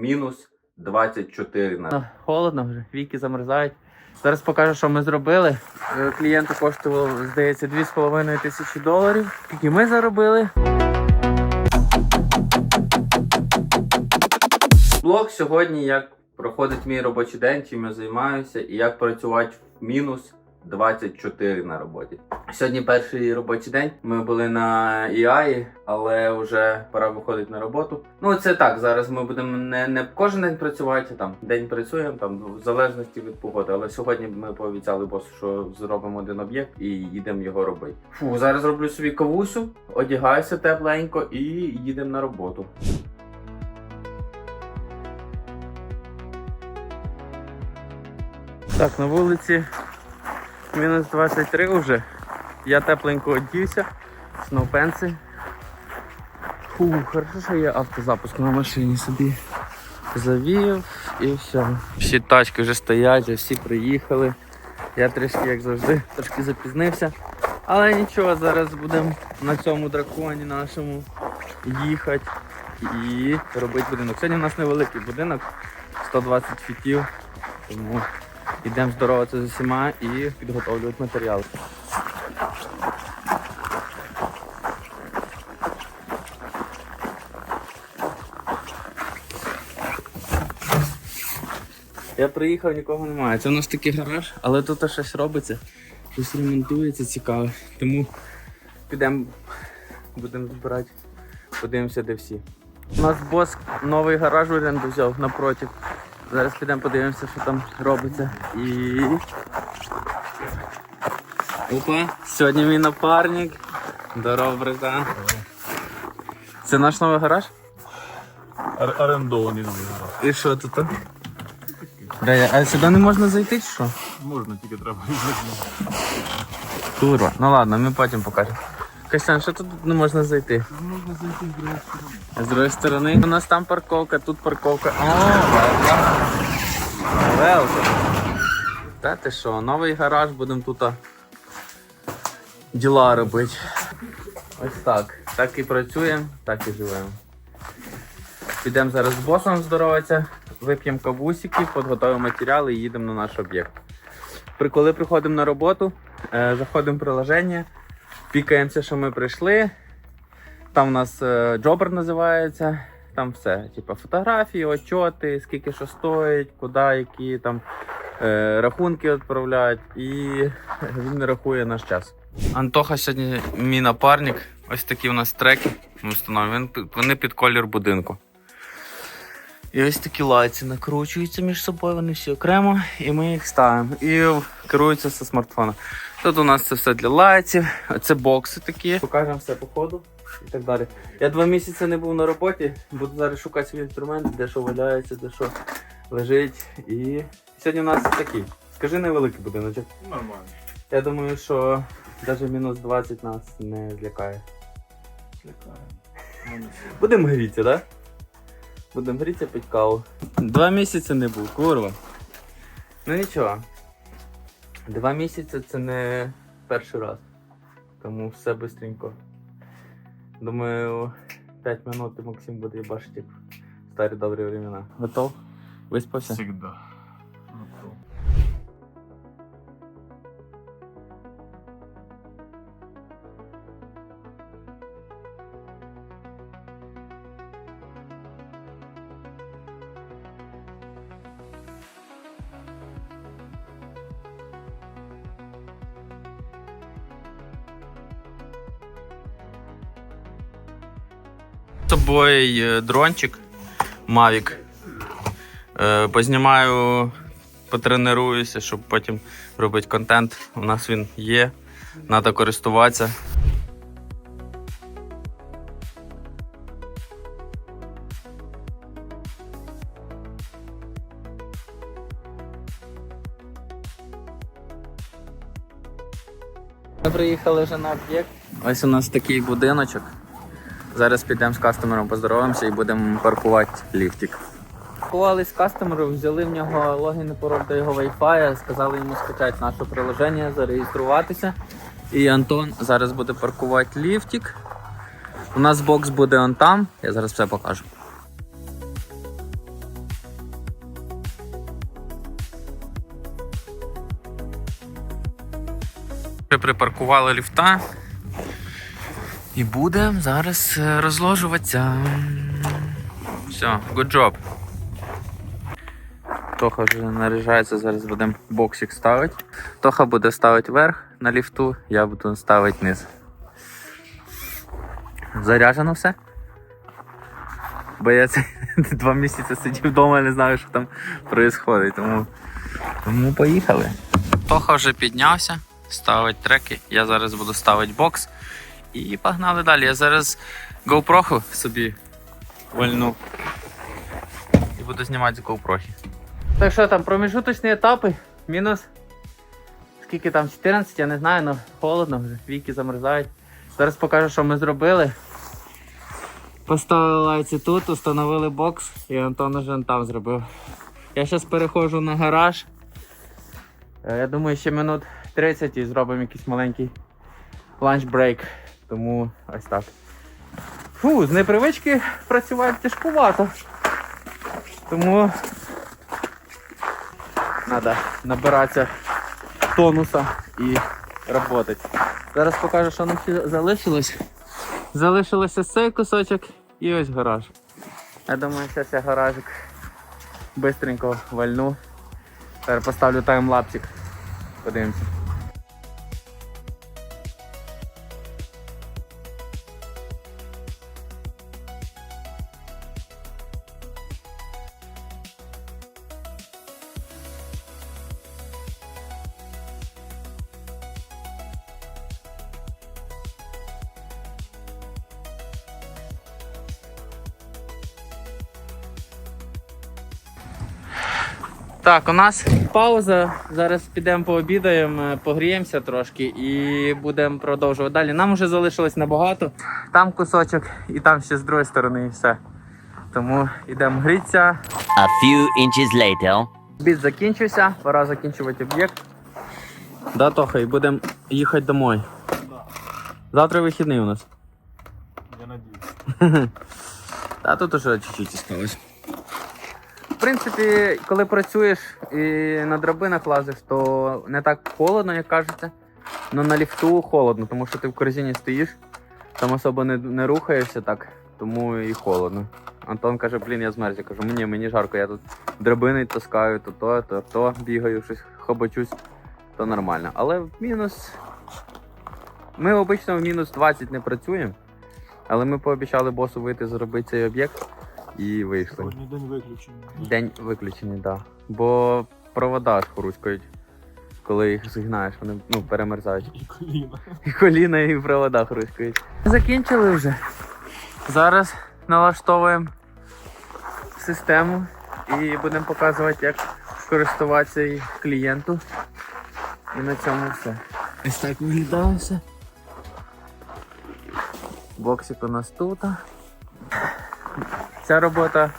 мінус 24 на Холодно вже, віки замерзають. Зараз покажу, що ми зробили. Е, Клієнту коштувало, здається, 2,5 тисячі доларів. Скільки ми заробили. Блог сьогодні, як проходить мій робочий день, чим я займаюся і як працювати в мінус 24 на роботі. Сьогодні перший робочий день. Ми були на EI, але вже пора виходити на роботу. Ну це так. Зараз ми будемо не, не кожен день працювати, там день працюємо, там в залежності від погоди. Але сьогодні ми пообіцяли босу, що зробимо один об'єкт і їдемо його робити. Фу, зараз роблю собі кавусю, одягаюся тепленько і їдемо на роботу. Так, на вулиці мінус 23 вже. Я тепленько одівся, сноупенси. Фу, хорошо, що є автозапуск на машині собі. Завів і все. Всі тачки вже стоять, вже всі приїхали. Я трішки, як завжди, трошки запізнився. Але нічого, зараз будемо на цьому драконі нашому їхати і робити будинок. Сьогодні у нас невеликий будинок, 120 фітів, тому йдемо здороватися з усіма і підготовлювати матеріал. Я приїхав, нікого немає. Це у нас такий гараж, але тут щось робиться, щось ремонтується цікаве. Тому підемо, будемо збирати, подивимося, де всі. У нас бос новий гараж оренду взяв напротив. Зараз підемо подивимося, що там робиться. І. Опа, сьогодні мій напарник. Здорово, братан. Це наш новий гараж? Ор- Орендований новий гараж. І що тут? Бля, а сюди не можна зайти чи що? Можна, тільки треба. Курва. Ну ладно, ми потім покажемо. Костян, що тут не можна зайти? Можна зайти з другої сторони. З другої сторони. У нас там парковка, тут парковка. О, велка. Та ти що, новий гараж, будемо тут діла робити. Ось так. Так і працюємо, так і живемо. Підемо зараз з босом здороватися, вип'ємо кавусики, підготуємо матеріали і їдемо на наш об'єкт. Коли приходимо на роботу, е, заходимо в приложення, пікаємося, що ми прийшли. Там у нас е, джобер називається. Там все. Типу фотографії, отчоти, скільки що стоїть, куди, які там е, рахунки відправляють, і він рахує наш час. Антоха сьогодні мій напарник. Ось такі у нас треки. Ми встановлюємо. Він Вони під колір будинку. І ось такі лайці накручуються між собою, вони всі окремо, і ми їх ставимо. І керуються зі смартфона. Тут у нас це все для лайців, це бокси такі. Покажемо все по ходу і так далі. Я два місяці не був на роботі, буду зараз шукати свій інструмент, де що валяється, де що лежить. І сьогодні у нас такий. Скажи невеликий будиночок. Нормально. Я думаю, що навіть мінус 20 нас не злякає. Лякає. Не сильно. Будемо грітися, так? Да? Будемо грітися пить каву. Два місяці не був, курва. Ну нічого. Два місяці це не перший раз. Тому все швидко. Думаю, 5 минут і Максим буде бачити, як в старі добрі времена. Готов? Виспався? Всегда. Собою е, дрончик Mavic. Е, Познімаю, потренуюся, щоб потім робити контент. У нас він є, треба користуватися. Ми приїхали вже на об'єкт. Ось у нас такий будиночок. Зараз підемо з кастомером, поздоровимося і будемо паркувати ліфтик. Паркували з кастомером, взяли в нього логін і пароль до його Wi-Fi, сказали йому скачати наше приложення, зареєструватися. І Антон зараз буде паркувати ліфтик. У нас бокс буде он там, я зараз все покажу. Припаркували ліфта. І будемо зараз е, розложуватися. Все, good job. Тоха вже наряжається, зараз будемо боксик ставити. Тоха буде ставити вверх на ліфту, я буду ставити вниз. Заряджено все? Бо я це два місяці сидів вдома, не знаю, що там відбувається. Тому, тому поїхали. Тоха вже піднявся, ставить треки. Я зараз буду ставити бокс. І погнали далі. Я зараз GoPro собі вольну. І буду знімати з GoPro. Так що там, проміжуточні етапи, мінус. Скільки там, 14, я не знаю, але холодно вже, віки замерзають. Зараз покажу, що ми зробили. Поставили лайці тут, установили бокс і Антон вже там зробив. Я зараз переходжу на гараж. Е, Я думаю, ще минут 30 і зробимо якийсь маленький ланч-брейк. Тому ось так. Фу, з непривички працювати тяжкувато. Тому треба набиратися тонуса і працювати. Зараз покажу, що нам залишилось. Залишилося цей кусочок і ось гараж. Я думаю, зараз я гаражик бистренько вальну. Зараз поставлю таймлапсик. Подивимося. Так, у нас пауза. Зараз підемо пообідаємо, е, погріємося трошки і будемо продовжувати далі. Нам вже залишилось небагато. Там кусочок і там ще з другої сторони і все. Тому йдемо грітися. A few inches later. Обід закінчився, пора закінчувати об'єкт. Да, Тоха, і будемо їхати домой. Завтра вихідний у нас. Я надеюсь. Та тут уже чуть-чуть осталось. Принципі, коли працюєш і на драбинах лазиш, то не так холодно, як кажеться. Ну на ліфту холодно, тому що ти в корзині стоїш, там особо не, не рухаєшся так, тому і холодно. Антон каже, блін, я змерз. Я кажу, мені, мені жарко, я тут драбини таскаю, то то, то то бігаю, щось хобочусь, то нормально. Але в мінус. Ми обично в мінус 20 не працюємо. Але ми пообіцяли босу вийти зробити цей об'єкт і вийшли. Сьогодні день виключений. День виключений, так. Да. Бо провода ж хрускають, коли їх згинаєш, вони ну, перемерзають. І коліна. І коліна, і провода хрускають. Закінчили вже. Зараз налаштовуємо систему і будемо показувати, як користуватися клієнту. І на цьому все. Ось так виглядає все. Боксик у нас тут. Ця робота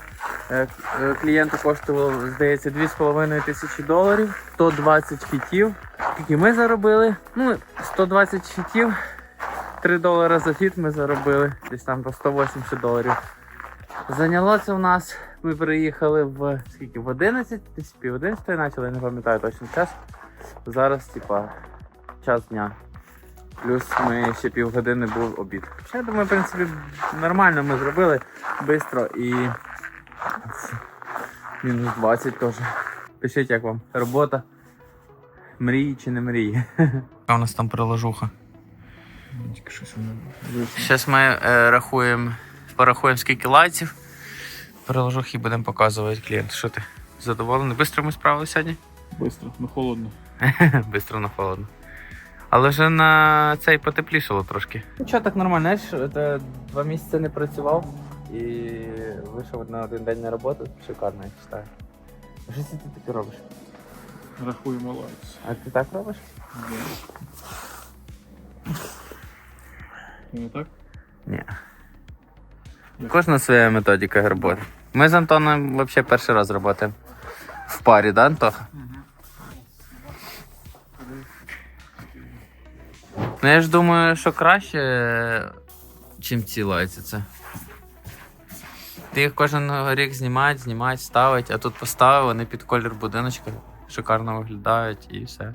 е, е, клієнту коштувала, здається, 2,5 тисячі доларів, 120 фітів. Скільки ми заробили? Ну, 120 фітів, 3 долари за фіт ми заробили, десь там по 180 доларів. Зайняло це у нас. Ми приїхали в скільки? В 11, десь пів 11 почали, не пам'ятаю точно час. Зараз, типа, час дня. Плюс ми ще півгодини був обід. Я думаю, в принципі, нормально ми зробили швидко і мінус 20 теж. Пишіть, як вам робота. Мрії чи не мрії. Яка у нас там вийшло. Зараз ми е, рахуємо, порахуємо скільки лайців. Приложухи будемо показувати клієнту. Що ти? Задоволений? Бистро ми справилися сьогодні? Бистро, ну холодно. Бистро на холодно. Але вже на цей потеплішало трошки. Нічого так нормально, знаєш, це два місяці не працював і вийшов на один день на роботу. Шикарно, я вважаю. Що це ти таке робиш? Рахуємо лайкс. А ти так робиш? Ні. Не так? Ні. Кожна своя методика роботи. Ми з Антоном взагалі перший раз працюємо. В парі, да, Антоха? Ну я ж думаю, що краще, чим ці лайці це. Ти їх кожен рік знімають, знімають, ставить, а тут поставив, вони під колір будиночка шикарно виглядають і все.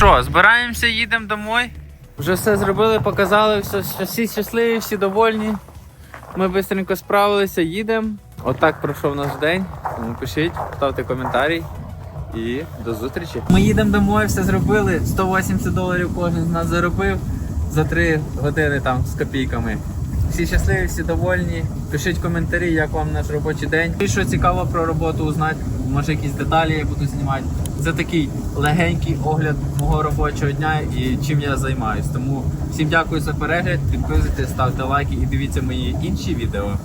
Що, збираємося, їдемо домой. Вже все зробили, показали, все, всі щасливі, всі довольні. Ми швидко справилися, їдемо. Отак пройшов наш день. Тому пишіть, ставте коментарі і до зустрічі. Ми їдемо домой, все зробили. 180 доларів кожен з нас заробив за 3 години там з копійками. Всі щасливі, всі довольні. Пишіть коментарі, як вам наш робочий день. І що цікаво про роботу узнати, може якісь деталі я буду знімати. Це такий легенький огляд мого робочого дня і чим я займаюсь. Тому всім дякую за перегляд, підписуйтесь, ставте лайки і дивіться мої інші відео.